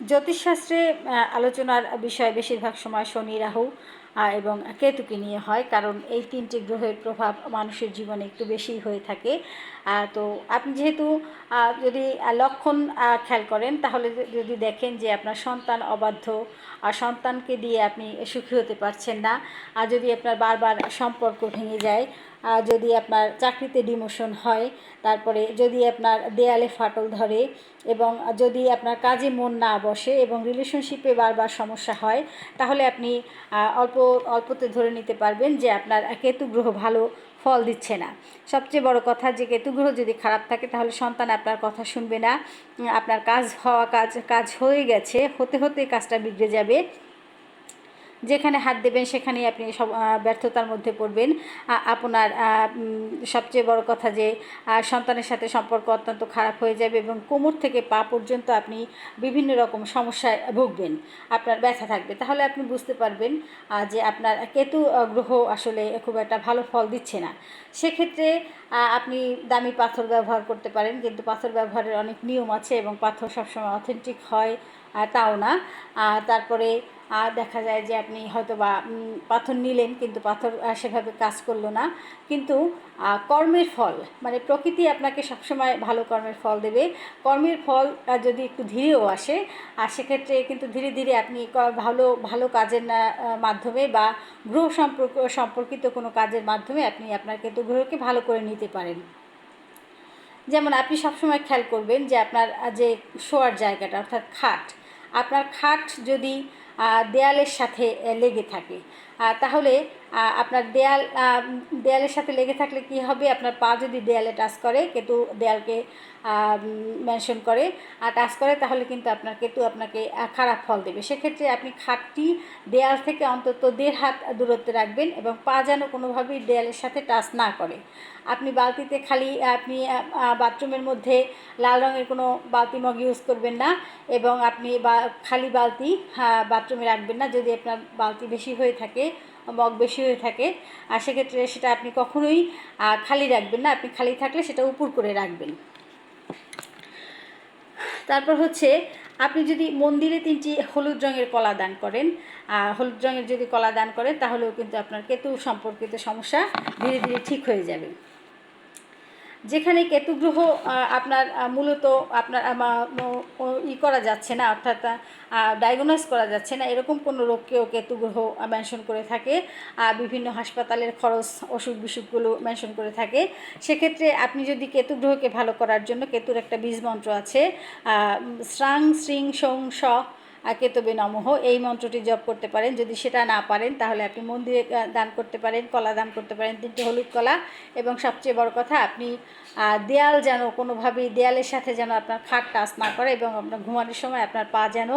জ্যোতিষশাস্ত্রে আলোচনার বিষয় বেশিরভাগ সময় শনি, রাহু এবং কেতুকে নিয়ে হয়। কারণ এই তিনটি গ্রহের প্রভাব মানুষের জীবনে একটু বেশিই হয়ে থাকে। তো আপনি যেহেতু যদি লক্ষণ খেয়াল করেন, তাহলে যদি দেখেন যে আপনার সন্তান অবাধ্য, আর সন্তানকে দিয়ে আপনি সুখী হতে পারছেন না, আর যদি আপনার বারবার সম্পর্ক ভেঙে যায় যদি আপনার চাকরিতে ডিমোশন হয়, তারপরে যদি আপনার দেয়ালে ফাটল ধরে এবং যদি আপনার কাজে মন না বসে এবং রিলেশনশিপে বারবার সমস্যা হয়, তাহলে আপনি অল্প, অল্পতে ধরে নিতে পারবেন যে আপনার কেতু গ্রহ ভালো ফল দিচ্ছে না। সবচেয়ে বড় কথা যে কেতু গ্রহ যদি খারাপ থাকে, তাহলে সন্তান আপনার কথা শুনবে না। আপনার কাজ হওয়া কাজ কাজ হয়ে গেছে, হতে হতে কাজটা বিগড়ে যাবে। যেখানে হাত দেবেন, সেখানেই আপনি সব ব্যর্থতার মধ্যে পড়বেন। আপনার সবচেয়ে বড় কথা যে সন্তানের সাথে সম্পর্ক অত্যন্ত খারাপ হয়ে যাবে এবং কোমর থেকে পা পর্যন্ত আপনি বিভিন্ন রকম সমস্যায় ভুগবেন। আপনার ব্যথা থাকবে। তাহলে আপনি বুঝতে পারবেন যে আপনার কেতু গ্রহ আসলে খুব একটা ভালো ফল দিচ্ছে না। সেক্ষেত্রে আপনি দামি পাথর ব্যবহার করতে পারেন, কিন্তু পাথর ব্যবহারের অনেক নিয়ম আছে এবং পাথর সবসময় অথেন্টিক হয় তাও না। তারপরে আর দেখা যায় যে আপনি হয়তো বা পাথর নিলেন কিন্তু পাথর সেভাবে কাজ করল না। কিন্তু কর্মের ফল মানে প্রকৃতি আপনাকে সবসময় ভালো কর্মের ফল দেবে। কর্মের ফল যদি একটু ধীরেও আসে, আর সেক্ষেত্রে কিন্তু ধীরে ধীরে আপনি ভালো ভালো কাজের মাধ্যমে বা গ্রহ সম্পর্ক, সম্পর্কিত কোনো কাজের মাধ্যমে আপনি আপনার কিন্তু গ্রহকে ভালো করে নিতে পারেন। যেমন আপনি সবসময় খেয়াল করবেন যে আপনার যে শোয়ার জায়গাটা, অর্থাৎ খাট, আপনার খাট যদি দেয়ালের সাথে লেগে থাকে। তাহলে আপনার দেয়াল দেয়ালের সাথে লেগে থাকলে কি হবে? আপনার পা যদি দেয়ালে টাচ করে কেতু দেয়ালকে মেনশন করে আর টাচ করে তাহলে কিন্তু আপনার কেতু আপনাকে খারাপ ফল দেবে। সেক্ষেত্রে আপনি খাটটি দেয়াল থেকে অন্তত দেড় হাত দূরত্বে রাখবেন এবং পা যেন কোনোভাবেই দেয়ালের সাথে টাচ না করে। আপনি বালতিতে খালি আপনি বাথরুমের মধ্যে লাল রঙের কোনো বালতি মগ ইউজ করবেন না এবং আপনি বা খালি বালতি হ্যাঁ, বাথরুমে রাখবেন না। যদি আপনার বালতি বেশি হয়ে থাকে মগ বেশি হয়ে থাকে। আর সেক্ষেত্রে সেটা আপনি কখনোই খালি রাখবেন না। আপনি খালি থাকলে সেটা উপর করে রাখবেন। তারপর হচ্ছে, আপনি যদি মন্দিরে তিনটি হলুদ রঙের কলা দান করেন হলুদ রঙের যদি কলা দান করেন, তাহলেও কিন্তু আপনার কেতু সম্পর্কিত সমস্যা ধীরে ধীরে ঠিক হয়ে যাবে। যেখানে কেতু গ্রহ আপনার মূলত আপনার ই করা যাচ্ছে না অর্থাৎ ডায়াগনোজ করা যাচ্ছে না এরকম কোনো রোগকেও কেতু গ্রহ মেনশন করে থাকে বিভিন্ন হাসপাতালের খরচ অসুখ বিসুখগুলো মেনশন করে থাকে। সেক্ষেত্রে আপনি যদি কেতু গ্রহকে ভালো করার জন্য কেতুর একটা বীজ মন্ত্র আছে আহ, শ্রাং সং স কেতবে নমঃ। এই মন্ত্রটি জপ করতে পারেন। যদি সেটা না পারেন, তাহলে আপনি মন্দিরে দান করতে পারেন, কলা দান করতে পারেন, তিনটি হলুদ কলা। এবং সবচেয়ে বড় কথা, আপনি দেয়াল যেন কোনোভাবেই দেয়ালের সাথে যেন আপনার খাট টাচ না করে এবং আপনার ঘুমানোর সময় আপনার পা যেন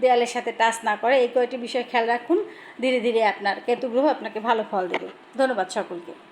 দেয়ালের সাথে টাচ না করে, এই কয়টি বিষয় খেয়াল রাখুন। ধীরে ধীরে আপনার কেতুগ্রহ আপনাকে ভালো ফল দেবে। ধন্যবাদ সকলকে।